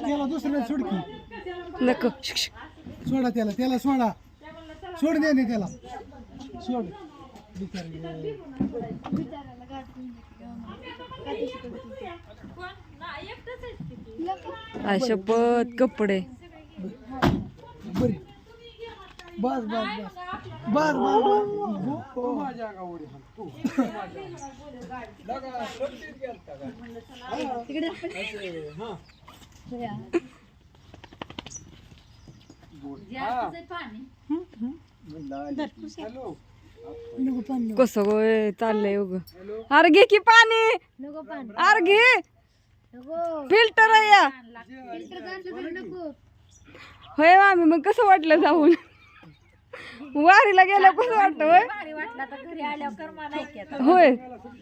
त्याला दुसऱ्या सोडकी नको. सोडा त्याला त्याला सोडा. सोड दे नाही त्याला. सोड. शपथ कपडे. बरी. बस बस बस. बस बस बस. कसं होय चाललंय उग. अरे घे की पाणी. नको पाणी. अरे घे. नको. फिल्टर आहे या. फिल्टर घातलं तरी नको. होय मामी मग कसं वाटलं जाऊन? वारीला गेल्या कसं वाटतं होय? भारी वाटला तर घरी आल्यावर कर्मा नाही केलं होय.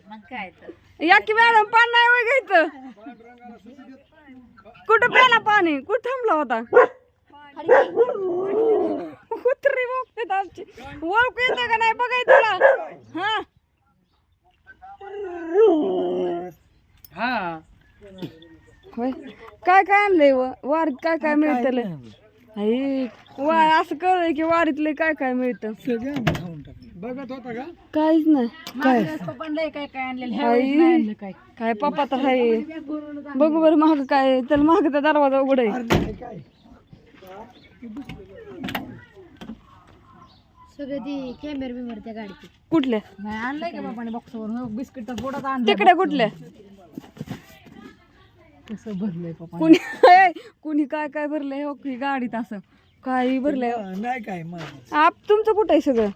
मग काय तर. या की मॅडम पाणी नाही वय घ्यायचं कुठं प्याला पाणी? कुठं थांबला होता? कुत्री बघते आमची. ओळख येतं का नाही? बघाय तुला. हा? होय. काय काय आणलंय व? वारीत काय काय मिळतं आई वा असं कळलंय की वारीतले काय काय मिळतं. सगळं आम्ही खाऊन टाकलं बघत होता का? काहीच नाही. काय? पप्पांना काय काय आणलेलं आई काय? काय पप्पा तर आहे बघू बरं महाग काय चल महाग तर दरवाजा उघड आहे. अरे नाही काय? सगळं ती कॅमेरा बिमेरा त्या गाडीत. कुठल्या? नाही आणलंय का बाबाने बॉक्सवर बिस्किट बोटात आणलं तिकडे कुठल्या? कसं भरलंय पप्पा. कुणी कुणी काय काय भरलंय हो? की गाडीत असं. काही भरलंय हा, नाही काय माझं. आप तुमचं कुठं आहे सगळं?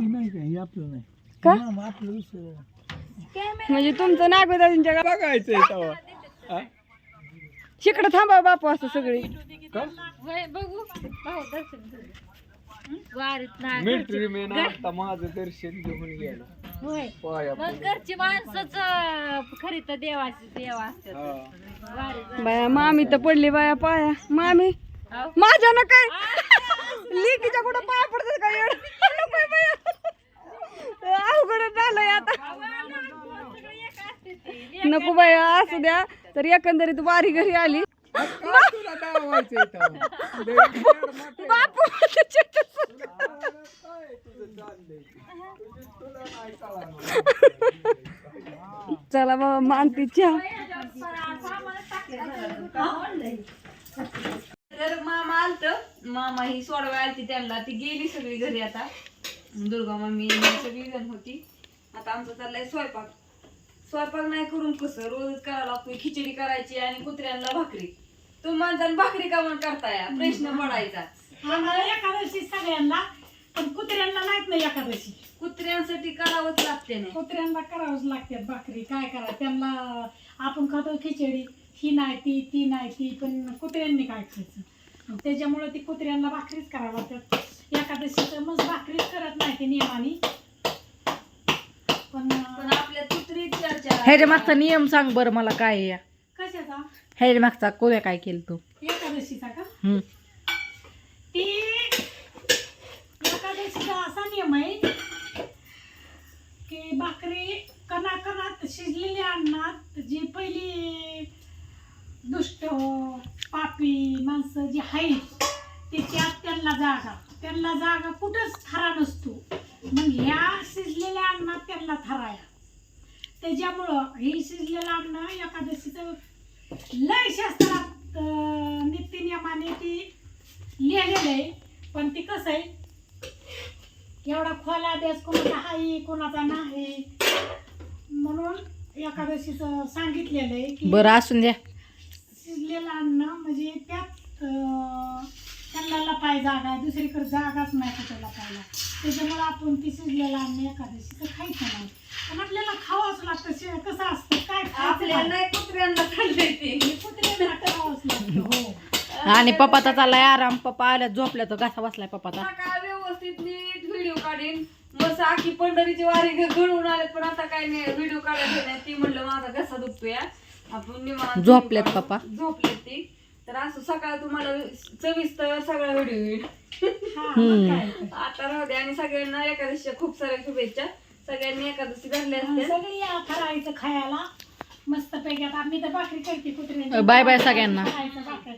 नाही काय हे आपलं नाही. का? मामा, आपलं दुसरं. म्हणजे तुमचं नागवेदाजींच्या बघायचंय शिकडे थांबा बापू असं सगळी. बघू. बाहेर दर्शन करू. वारीत नाही मिलिटरी मॅन आता माझं दर्शन घेऊन गेला. होय. पाया मग घरची माणसंच खरी तर देवाची देव असतात वारीत बाया मामी तर पडली बाया पाया. मामी. माझ्या ना काय? लिकीच्या कुठं पाया पडतात का एवढं? नकोय बाया. अवघड झालंय आता. नको बाया असू द्या. तर एकंदरीत वारी घरी आली. तुला चला बाबा मानती चहा. तर मामा आलत. मामा ही सोडवाय आलती त्यांना. ती गेली सगळी घरी आता. दुर्गा मम्मी सगळी जण होती. आता आमचं चाललंय स्वयंपाक. स्वयंपाक नाही करून कसं? रोजच करायला लागतोय. खिचडी करायची आणि कुत्र्यांना भाकरी. तुम्ही माणसाने भाकरी का म्हणून करताय प्रश्न पडायचा. आम्हाला एकादशी सगळ्यांना पण कुत्र्यांना नाहीत ना एकादशी. कुत्र्यांसाठी करावंच लागते नाही कुत्र्यांना करावंच लागतात भाकरी. काय करा त्यांना आपण खातो खिचडी. ही नाही ती ती नाही ती पण कुत्र्यांनी काय खायचं? त्याच्यामुळे ती कुत्र्यांना भाकरीच करावं लागतात. एकादशीचं मग भाकरीच करत नाही ते नियमाने. पण पण आपल्या कुत्री चर्चा ह्याच्या मागचा नियम सांग बरं मला काय आहे या. कशाचा? ह्याच्या मागचा कोण्या काय केलं तू? एकादशीचा का? हम्म. ती एकादशीचा असा नियम आहे की भाकरी कणा कणात शिजलेल्या अन्नात जी पहिली दुष्ट पापी माणसं जी आहेत ते त्यात त्यांना जागा. त्यांना जागा कुठंच थरा नसतो. मग ह्या शिजलेल्या अन्नात त्यांना थराया. त्याच्यामुळं हे शिजलेलं अन्न एकादशीचं लय शास्त्रात नित्यनियमाने ती लिहिलेलं आहे. पण ती कसं आहे? एवढा खोला अभ्यास कोणाचा आहे कोणाचा नाही. म्हणून एकादशीचं सांगितलेलं आहे की बरं असून द्या. शिजलेलं अन्न म्हणजे त्यात त्यांना लपाय जागा आहे दुसरीकडे जागाच नाही कुठे लपायला. त्याच्यामुळे आपण ती शिजलेलं अन्न एकादशीचं खायचं नाही. पण आपल्याला खावंच लागतं शे- कसं असतं काय खायचं आपल्या काय? नाही कुत्र्यांना खाल्लंय ते हे कुत्र्यांना खावंच लागतं हो आणि पप्पाचा चाललाय आराम. पप्पा आल्या झोपल्या तर घासा बसलाय पप्पाचा काय व्यवस्थित नीट व्हिडिओ काढीन. मस्त आखी पंढरीची वारी घ- घडवून आलेत पण आता काय नाही. व्हिडिओ काढायचे नाही. ती म्हणलं माझा घसा दुखतोय. आपण निवांत झोपलेत video पप्पा? काढू. झोपलेत ती. तर असं सकाळ तुम्हाला चविस्तर सगळा व्हिडिओ येईल. हा तर. आता राहू दे. आणि सगळ्यांना एकादशीच्या खूप साऱ्या शुभेच्छा. सगळ्यांनी एकादशी धरल्या आणि असत्या सगळी या फराळीचं खायला. मस्त पैकी आता मी तर भाकरी करते कुत्र्याची. बाय बाय सगळ्यांना. फराळीचं भाकर.